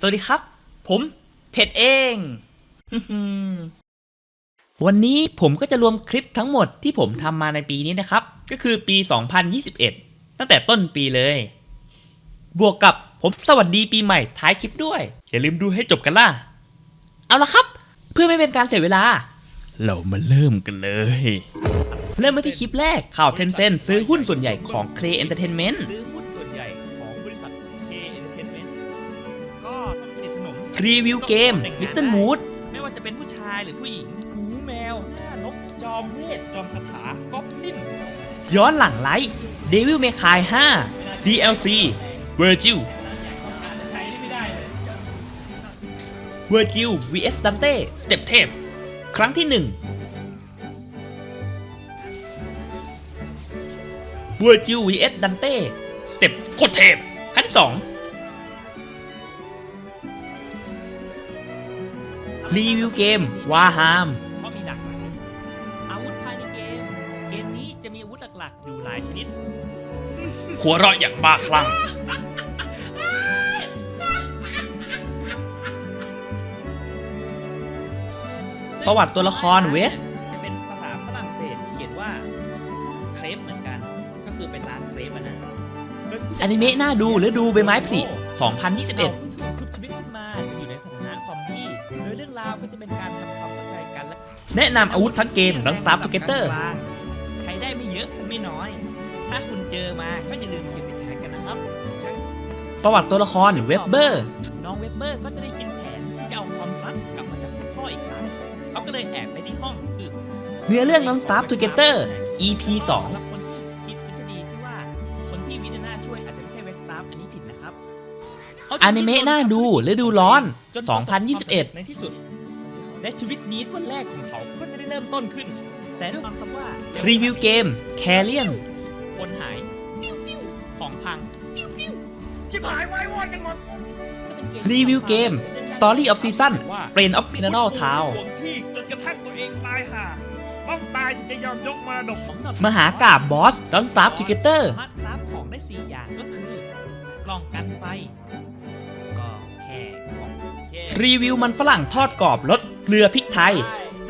สวัสดีครับ ผมเพชรเอง วันนี้ผมก็จะรวมคลิปทั้งหมดที่ผมทำมาในปีนี้นะครับ ก็คือปี 2021 ตั้งแต่ต้นปีเลย บวกกับผมสวัสดีปีใหม่ท้ายคลิปด้วย อย่าลืมดูให้จบกันล่ะ เอาละครับ เพื่อไม่เป็นการเสียเวลา เรามาเริ่มกันเลย เริ่มมาที่คลิปแรกข่าวเทนเซนซื้อหุ้นส่วนใหญ่ของ Clay Entertainment ซื้อ รีวิวเกม Little Mood ไม่ว่าจะเป็นผู้ชายหรือผู้หญิง หูแมว หน้านก จอมเวท จอมคาถาก๊อบลิน ย้อนหลังไลท์ Devil May Cry 5 DLC Virgil Virgil vs Dante สเต็ปเทพ ครั้งที่1 Virgil vs Dante สเต็ปโคตรเทพ ครั้งที่2 รีวิวเกมวาฮามเพราะมีหลากหลายอาวุธภายในเกม เกมนี้จะมีอาวุธหลักๆ อยู่หลายชนิด หัวเราะอย่างบ้าคลั่ง ประวัติตัวละครเวส จะเป็นภาษาฝรั่งเศสเขียนว่าเครปเหมือนกัน ก็คือเป็นร้านเครปอะนะอนิเมะน่าดูหรือดูใบไม้ผลิ2021 รื่องราวก็จะเป็นการทำความเข้าใจกันและแนะนำอาวุธทั้งเกมทั้ง Staff Together ใช้ได้ไม่เยอะไม่น้อย ถ้าคุณเจอมาก็อย่าลืมเก็บไปใช้กันนะครับ ประวัติตัวละครเวบเบอร์ น้องเวบเบอร์ก็จะได้คิดแผนที่จะเอาความรักกลับมาจากคุณพ่ออีกครั้งเขาก็เลยแอบไปที่ห้องคือเนื้อเรื่อง Non Stop Together EP 2สำหรับคนที่คิดทฤษฎีที่ว่าคนที่วินนาช่วยอาจจะไม่ใช่เวสตาฟอันนี้ผิดนะครับอนิเมะน่าดูฤดูร้อน2021 ในที่สุด และชีวิตนี้วันแรกของเขาก็จะได้เริ่มต้นขึ้น แต่ด้วยคำว่ารีวิวเกมแคเรียนคนหายปิ้วปิ้วของพังปิ้วปิ้วจิบหายวายวอดกันหมดรีวิวเกม Story of Season Friend of Mineral Town ห่วงที่จนกระทั่งตัวเองตายห่าต้องตายถึงจะยอมยกมรดกมหากาบบอส Don't Starve Together สามารถรับของได้ 4 อย่างก็คือกล่องกันไฟ ก็แค่กล่องแค่ รีวิวมันฝรั่งทอดกรอบรสเกลือพริกไทย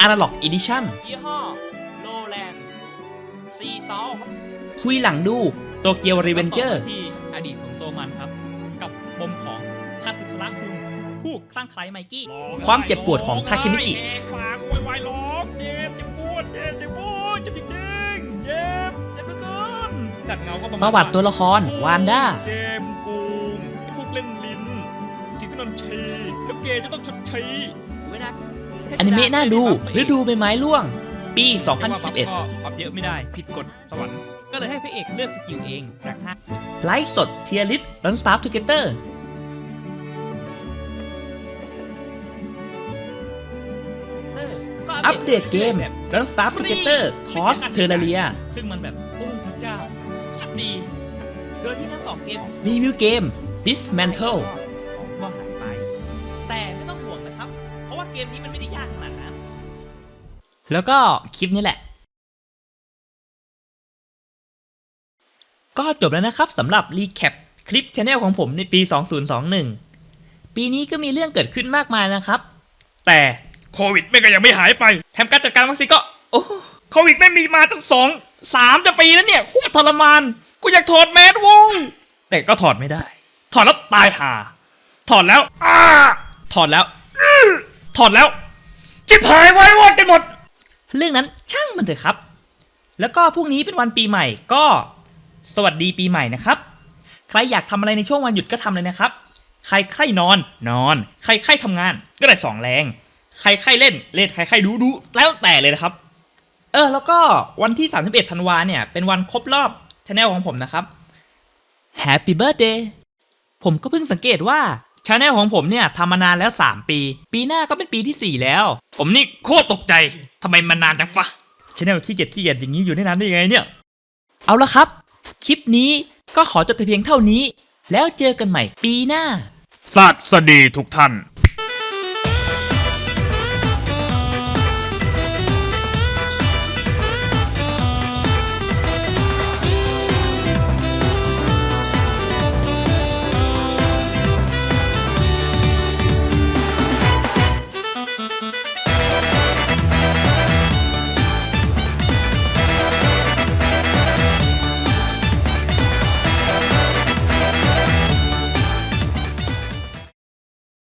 Analog Edition ยี่ห้อ Lowland ซีซอลคุยหลังดูโตเกียวรีเวนเจอร์ที่อดีตของตัวมันครับ กับปมของคาสึทระคุณผู้คลั่งไคล้ไมกี้ ความเจ็บปวดของทาเคมิจิเอกฝากโวยวายร้องเจ็บเจ็บปวดเจ็บเจ็บปวดเจ็บจริงๆเจ็บเจ็บเหลือเกินดัดเงาก็ประมาณประวัติตัวละครวานด้าเจมส์กูมไอ้พวกเล่นลิ้นสิทธิ นนชีแล้วเกจะต้องชดใช้อนิเมะน่าดูฤดูใบไม้ร่วง ปีก็ปรับเยอะไม่ได้ ผิดกฎสวรรค์ ก็เลยให้พระเอกเลือกสกิลเองจากห้าไลฟ์สดเทียริส Don't Starve Together อัปเดตเกม Don't Starve Together Cross Terraria ซึ่งมันแบบ โอ้พระเจ้าโคตรดี โดยที่ทั้งสองเกมรีวิวเกม Dismantle มนี้มันไม่ได้ยากขนาดนั้น แล้วก็คลิปนี้แหละ ก็จบแล้วนะครับสำหรับรีแคปคลิปช anel ของผมในปี 2021 ปีนี้ก็มีเรื่องเกิดขึ้นมากมายนะครับ แต่โควิดไม่ก็ยังไม่หายไป แถมการจัดการวัคซีนก็โอ้โควิดไม่มีมาตั้งสองสามจะปีแล้วเนี่ยโคตรทรมาน กูอยากถอดแมสโว้ยแต่ก็ถอดไม่ได้ ถอดแล้วตายห่า ถอดแล้วอ้าถอดแล้ว ถอดแล้ว จิบหายวายวอดกันหมด เรื่องนั้นช่างมันเถอะครับ แล้วก็พรุ่งนี้เป็นวันปีใหม่ก็ สวัสดีปีใหม่นะครับ ใครอยากทำอะไรในช่วงวันหยุดก็ทำเลยนะครับ ใครใครนอนนอน ใครใครทำงาน ก็ได้สองแรง ใครใครเล่นเล่นใครใครดูดูแล้วแต่เลยนะครับ เออแล้วก็วันที่ 31ธันวาเนี่ยเป็นวันครบรอบช anel ของผมนะครับ Happy Birthday ผมก็เพิ่งสังเกตว่า ชาแนลของผมเนี่ยทำมานานแล้ว 3 ปี ปีหน้าก็เป็นปีที่ 4 แล้ว ผมนี่โคตรตกใจทำไมมันนานจังฟะชาแนลขี้เกียจขี้เกียจอย่างนี้อยู่ได้นานได้ยังไงเนี่ย เอาละครับ คลิปนี้ก็ขอจบแต่เพียงเท่านี้ แล้วเจอกันใหม่ปีหน้าสวัสดีทุกท่าน